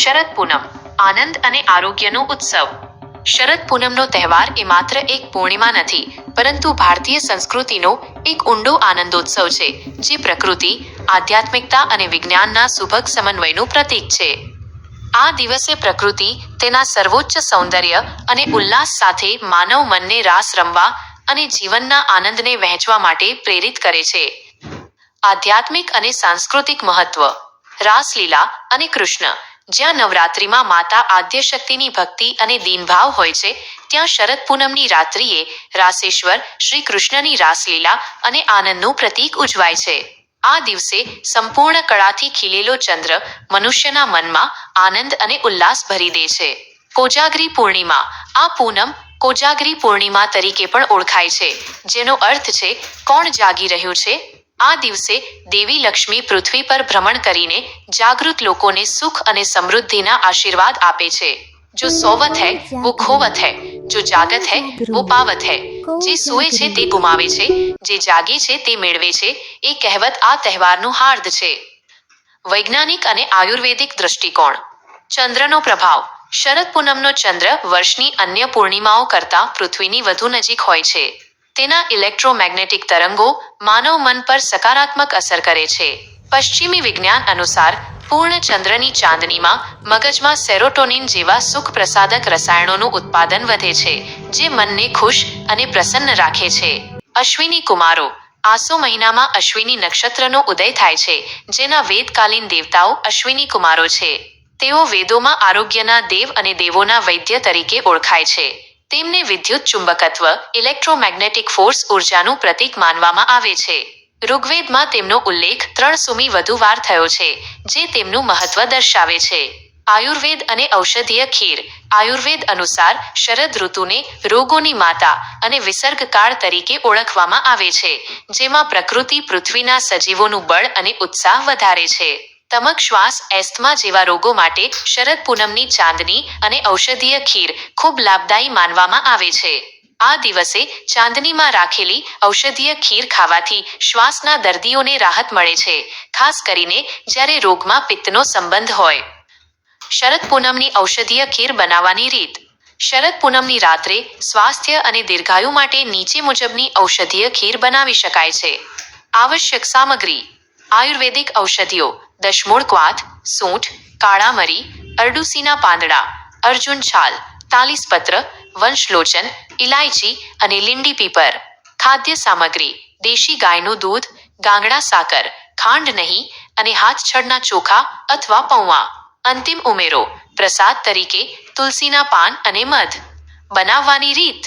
શરદ પૂનમ, આનંદ અને આરોગ્યનો ઉત્સવ. શરદ પૂનમનો તહેવાર એ માત્ર એક પૂર્ણિમા નથી, પરંતુ ભારતીય સંસ્કૃતિનો એક ઊંડો આનંદોત્સવ છે, જે પ્રકૃતિ, આધ્યાત્મિકતા અને વિજ્ઞાનના સુભગ સમન્વયનું પ્રતીક છે. આ દિવસે પ્રકૃતિ તેના સર્વોચ્ચ સૌંદર્ય અને ઉલ્લાસ સાથે માનવ મનને રાસ રમવા અને જીવનના આનંદને વહેંચવા માટે પ્રેરિત કરે છે. આધ્યાત્મિક અને સાંસ્કૃતિક મહત્વ, રાસલીલા અને કૃષ્ણ જ્યાં નવરાત્રિમાં માતા આદ્યશક્તિની ભક્તિ અને દીનભાવ હોય છે, ત્યાં શરદ પૂનમની રાત્રિએ રાસેશ્વર શ્રી કૃષ્ણની રાસલીલા અને આનંદનું પ્રતીક ઉજવાય છે. આ દિવસે સંપૂર્ણ કળાથી ખીલેલો ચંદ્ર મનુષ્યના મનમાં આનંદ અને ઉલ્લાસ ભરી દે છે. કોજાગરી પૂર્ણિમા. આ પૂનમ કોજાગરી પૂર્ણિમા તરીકે પણ ઓળખાય છે, જેનો અર્થ છે, કોણ જાગી રહ્યું છે? આ દિવસે દેવી લક્ષ્મી પૃથ્વી પર ભ્રમણ કરીને જાગૃત લોકોને સુખ અને સમૃદ્ધિના આશીર્વાદ આપે છે. જો સોવત હૈ વો ખોવત હૈ જો જાગત હૈ વો પાવત હૈ. જે સૂએ છે તે ગુમાવે છે જે જાગે છે તે મેળવે છે એ કહેવત આ તહેવારનું હાર્દ છે. વૈજ્ઞાનિક અને આયુર્વેદિક દ્રષ્ટિકોણ. ચંદ્રનો પ્રભાવ. શરદ પૂનમનો ચંદ્ર વર્ષની અન્ય પૂર્ણિમાઓ કરતાં પૃથ્વીની વધુ નજીક હોય છે. તેના ઇલેક્ટ્રોમેગ્નેટિક તરંગો માનવ મન પર સકારાત્મક અસર કરે છે. પશ્ચિમી વિજ્ઞાન અનુસાર પૂર્ણ ચંદ્રની ચાંદનીમાં મગજમાં સેરોટોનિન જેવા સુખ પ્રસાદક રસાયણોનું ઉત્પાદન વધે છે, જે મનને ખુશ અને પ્રસન્ન રાખે છે. અશ્વિની કુમારો, આસો મહિનામાં અશ્વિની નક્ષત્રનો ઉદય થાય છે, જેના વેદકાલીન દેવતાઓ અશ્વિની કુમારો છે. તેઓ વેદોમાં આરોગ્યના દેવ અને દેવોના વૈદ્ય તરીકે ઓળખાય છે. તેમને વિદ્યુત ચુંબકત્વ, ઇલેક્ટ્રોમેગ્નેટિક ફોર્સ ઉર્જાનું પ્રતીક માનવામાં આવે છે. ઋગ્વેદમાં તેમનો ઉલ્લેખ ત્રણ સુમી વધુ વાર થયો છે, જે તેમનું મહત્વ દર્શાવે છે. આયુર્વેદ અને ઔષધીય ખીર. આયુર્વેદ અનુસાર શરદ ઋતુને રોગોની માતા અને વિસર્ગકાળ તરીકે ઓળખવામાં આવે છે, જેમાં પ્રકૃતિ પૃથ્વીના સજીવોનું બળ અને ઉત્સાહ વધારે છે. તમક શ્વાસ એસ્થમા જેવા રોગો માટે શરદ પૂનમની ચાંદની અને ઔષધીય ખીર ખૂબ લાભદાયી માનવામાં આવે છે. આ દિવસે ચાંદનીમાં રાખેલી ઔષધીય ખીર ખાવાથી શ્વાસના દર્દીઓને રાહત મળે છે, ખાસ કરીને જ્યારે રોગમાં પિત્તનો સંબંધ હોય. શરદ પૂનમની ઔષધીય ખીર બનાવવાની રીત. શરદ પૂનમની રાત્રે સ્વાસ્થ્ય અને દીર્ઘાયુ માટે નીચે મુજબની ઔષધીય ખીર બનાવી શકાય છે. આવશ્યક સામગ્રી. આયુર્વેદિક ઔષધિઓ. દશમૂળ ક્વાથ સૂંઠ કાળા મરી અરડુસીના પાંદડા, અર્જુન છાલ, તાલીસપત્ર, વંશલોચન ઇલાયચી અને લીંડી પીપર. ખાદ્ય સામગ્રી, દેશી ગાયનું દૂધ, ગાંગડા સાકર, ખાંડ નહીં અને હાથછડના ચોખા અથવા પૌવા અંતિમ ઉમેરો, પ્રસાદ તરીકે તુલસીના પાન અને મધ. બનાવવાની રીત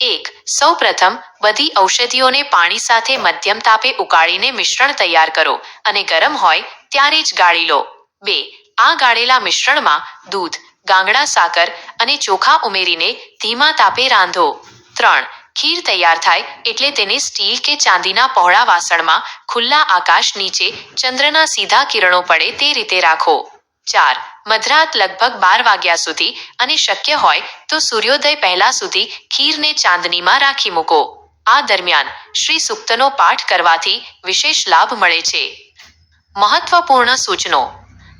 એક સૌ પ્રથમ બધી ઔષધિઓને પાણી સાથે મધ્યમ તાપે ઉકાળીને મિશ્રણ તૈયાર કરો અને ગરમ હોય ત્યારે જ ગાળી લો. બે, આ ગાળેલા મિશ્રણમાં દૂધ ગાંગડા સાકર અને ચોખા ઉમેરીને ધીમા તાપે રાંધો. ત્રણ, ખીર તૈયાર થાય એટલે તેને સ્ટીલ કે ચાંદીના પહોળા વાસણમાં ખુલ્લા આકાશ નીચે ચંદ્રના સીધા કિરણો પડે તે રીતે રાખો. ચાર મધરાત લગભગ બાર વાગ્યા સુધી અને શક્ય હોય તો સૂર્યોદય પહેલા સુધી ખીરને ચાંદનીમાં રાખી મૂકો. આ દરમિયાન શ્રી સુક્તનો પાઠ કરવાથી વિશેષ લાભ મળે છે. મહત્વપૂર્ણ સૂચનો.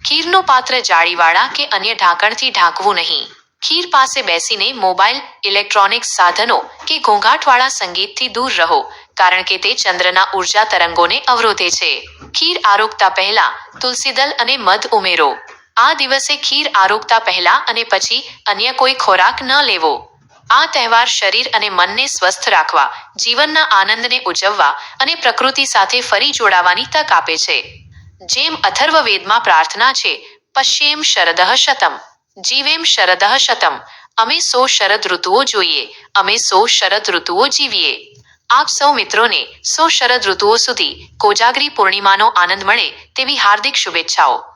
ખીરનું પાત્ર જાળીવાળા કે અન્ય ઢાંકણથી ઢાંકવું નહીં. ખીર પાસે બેસીને મોબાઈલ, ઇલેક્ટ્રોનિક સાધનો કે ઘોંઘાટવાળા સંગીતથી દૂર રહો, કારણ કે તે ચંદ્રના ઊર્જા તરંગોને અવરોધે છે. ખીર આરોગતા પહેલા તુલસીદલ અને મધ ઉમેરો. આ દિવસે ખીર આરોગતા પહેલા અને પછી અન્ય કોઈ ખોરાક ન લેવો. આ તહેવાર શરીર અને મનને સ્વસ્થ રાખવા, જીવનના આનંદને ઉજવવા અને પ્રકૃતિ સાથે ફરી જોડાવાની તક આપે છે. જેમ અથર્વવેદમાં પ્રાર્થના છે, પશ્યેમ શરદઃ શતમ, જીવેમ શરદઃ શતમ, અમે સો શરદ ઋતુઓ જોઈએ, અમે સો શરદ ઋતુઓ જીવીએ. આપ સૌ મિત્રોને સો શરદ ઋતુઓ સુધી કોજાગરી પૂર્ણિમાનો આનંદ મળે તેવી હાર્દિક શુભેચ્છાઓ.